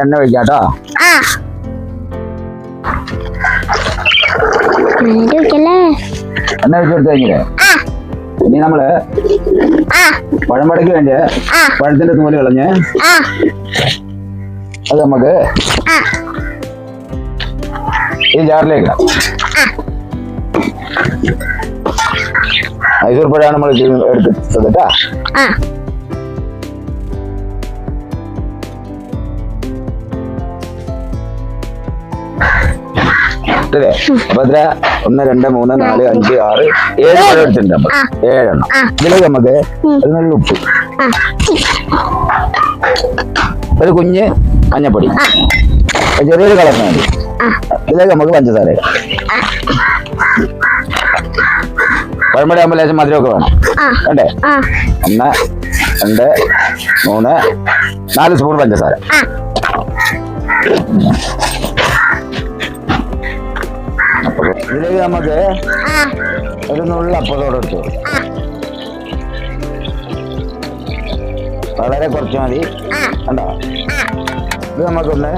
എണ്ണ ഒഴിക്കാം കേട്ടോ ആ വെക്കല്ലേ എണ്ണ ഒഴിച്ച് കൊടുത്തു കഴിഞ്ഞില്ലേ? ആ. ഇനി നമ്മൾ ആ. പഴമ്പടയ്ക്ക് വേണ്ടി ആ. പഴത്തിന്റെ തൂൽ കളഞ്ഞ് ആ. അത് നമുക്ക് ആ. ഈ ജാറിലേക്ക്. ഇടാം മൈസൂർ പഴമാണ് നമ്മൾ ഇത് ഇല്ലേ അപ്പൊ എത്ര? ഒന്ന് രണ്ട് മൂന്ന് നാല് അഞ്ച് ആറ് ഏഴ് പഴം എടുത്തിട്ടുണ്ട് നമ്മൾ ഏഴെണ്ണം. ഇതിലേക്ക് നമുക്ക് ഒരു നല്ല ഉപ്പ്. ഒരു കുഞ്ഞ് മഞ്ഞപ്പൊടി. ചെറിയൊരു കളറിന് വേണ്ടി ഇതിലേക്ക് നമുക്ക് പഞ്ചസാര. പഴമ്പടി ആകുമ്പോൾ ലേശം മധുരമൊക്കെ വേണം. ആ. ഒന്ന് രണ്ട് മൂന്ന് നാല് സ്പൂൺ പഞ്ചസാര. ഇതിലേക്ക് നമുക്ക് ഒരു നുള്ള അപ്പത്തോടെ എടുത്തു. ആ. വളരെ കുറച്ച് മതി. കണ്ടോ? ഇത് നമുക്കൊന്ന്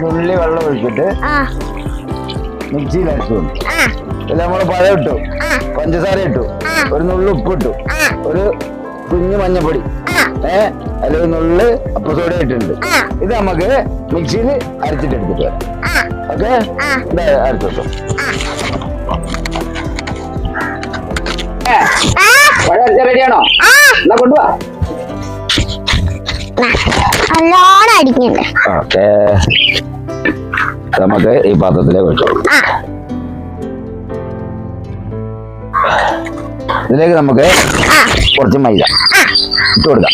തുള്ളി വെള്ളം ഒഴിച്ചിട്ട് മിക്സിയിൽ അരച്ചു ആ. ഇതിൽ നമ്മൾ പഴം ഇട്ടു പഞ്ചസാര ഇട്ടു. ഒരു നുള്ളു ഉപ്പ് ഇട്ടു ഒരു കുഞ്ഞു മഞ്ഞപ്പൊടി. ഏ? അതിൽ ഒരു നുള്ളു അപ്പസോഡ ഇട്ടിട്ടുണ്ട്. ഇത് നമുക്ക് മിക്സിയിൽ അരച്ചിട്ട് എടുത്തിട്ട് വരാം ഓക്കെ? അരച്ചിട്ടു ഇതാ അരച്ചു റെഡിയാണോ ആ. എന്നാ കൊണ്ടുപോവാ നല്ലോണം അടിക്കണ്ടേ. ഓക്കെ. നമുക്ക് ഈ പാത്രത്തിലേക്ക് വെച്ചോ. ആ. ഇതിലേക്ക് നമുക്ക് കുറച്ച് മൈദ ഇട്ട് കൊടുക്കാം.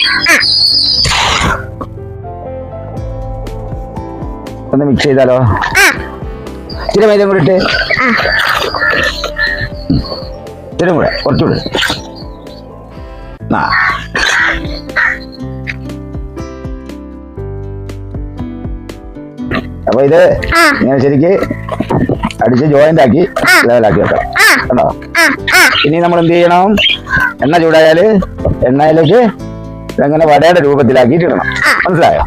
ഒന്ന് മിക്സ് ചെയ്താലോ? ഇച്ചിരി മൈദ കൂടി കൂടെ കുറച്ചുകൂടെ. ആ അപ്പൊ ഇത് ഞാൻ ഇങ്ങനെ ശരിക്ക് അടിച്ച് ജോയിന്റ് ആക്കി. ലെവലാക്കി വെക്കാം. കണ്ടോ? ഇനി നമ്മൾ എന്ത് ചെയ്യണം? എണ്ണ ചൂടായാൽ എണ്ണയിലേക്ക് ഇതങ്ങനെ വടയുടെ രൂപത്തിലാക്കിയിട്ട് ഇടണം. മനസ്സിലായോ?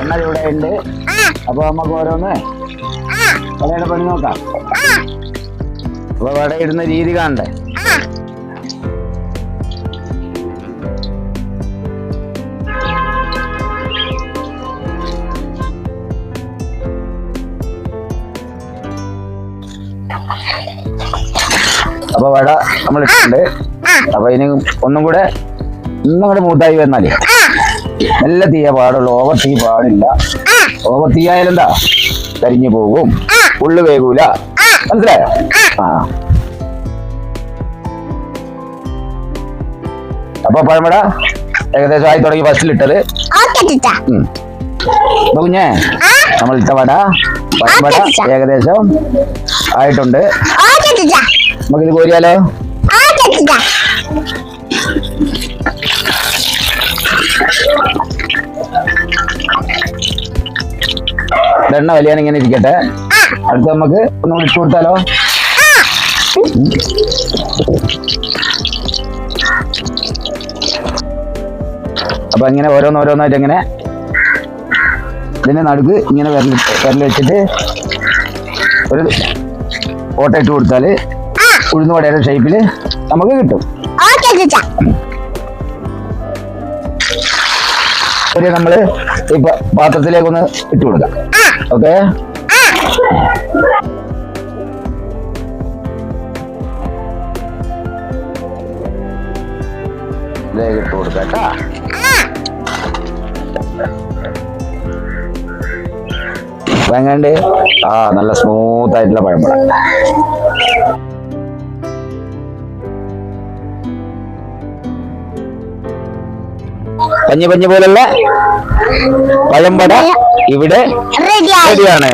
എണ്ണ ചൂടായിട്ടുണ്ട് ആ അപ്പൊ നമുക്ക് ഓരോന്ന് വടയുടെ പണി നോക്കാം. അപ്പൊ വട ഇടുന്ന രീതി കാണണ്ടേ? അപ്പൊ വട നമ്മൾ ഇട്ടിട്ടുണ്ട്. അപ്പൊ ഇനി ഒന്നും കൂടെ ഒന്നും കൂടെ മൂത്തായി വന്നാലേ നല്ല തീയ പാടുള്ളൂ ഓവർ തീ പാടില്ല ഓവർ തീയായാലെന്താ? കരിഞ്ഞു പോകും. ഉള്ളു വേകൂല. മനസ്സിലായോ? ആ. അപ്പൊ പഴമട ഏകദേശം ആയി തുടങ്ങി ഫസ്റ്റിൽ ഇട്ടത്. കുഞ്ഞേ നമ്മൾ ഇട്ട വട പഴമട ഏകദേശം ആയിട്ടുണ്ട്. നമുക്കിത് കോരിയാലോ? എണ്ണ വലിയാണ് ഇങ്ങനെ ഇരിക്കട്ടെ. അടുത്ത് നമുക്ക് ഒന്ന് ഇട്ട് കൊടുത്താലോ? അപ്പൊ ഇങ്ങനെ ഓരോന്നോരോന്നായിട്ട് ഇങ്ങനെ ഇതിന്റെ നടുക്ക് ഇങ്ങനെ വിരൽ വിരൽ വെച്ചിട്ട് ഒരു ഓട്ട ഇട്ട് കൊടുത്താൽ ഉഴുന്നുവടയുടെ ഉഴുന്ന് വടയുടെ ഷേപ്പിൽ നമുക്ക് കിട്ടും. ഒരു നമ്മൾ ഇപ്പൊ പാത്രത്തിലേക്ക് ഒന്ന് ഇട്ട് കൊടുക്കാം. ഓക്കെ? ഇട്ട് കൊടുക്കാം കേട്ടാ. ആ നല്ല സ്മൂത്ത് ആയിട്ടുള്ള പഴമ്പഴ പഞ്ഞി പഞ്ഞി പോലുള്ള പഴംപട ഇവിടെ റെഡിയാണ്.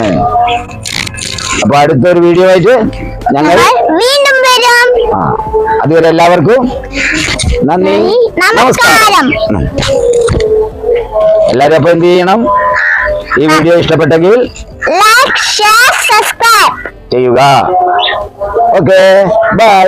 അപ്പൊ അടുത്തൊരു വീഡിയോ ആയിട്ട് ഞങ്ങൾ വീണ്ടും വരാം. അതുവരെ എല്ലാവർക്കും നന്ദി. നമസ്കാരം. എല്ലാരും എല്ലാവരും അപ്പൊ എന്ത് ചെയ്യണം? ഈ വീഡിയോ ഇഷ്ടപ്പെട്ടെങ്കിൽ ലൈക്ക് ഷെയർ സബ്സ്ക്രൈബ് ചെയ്യുക. Okay bye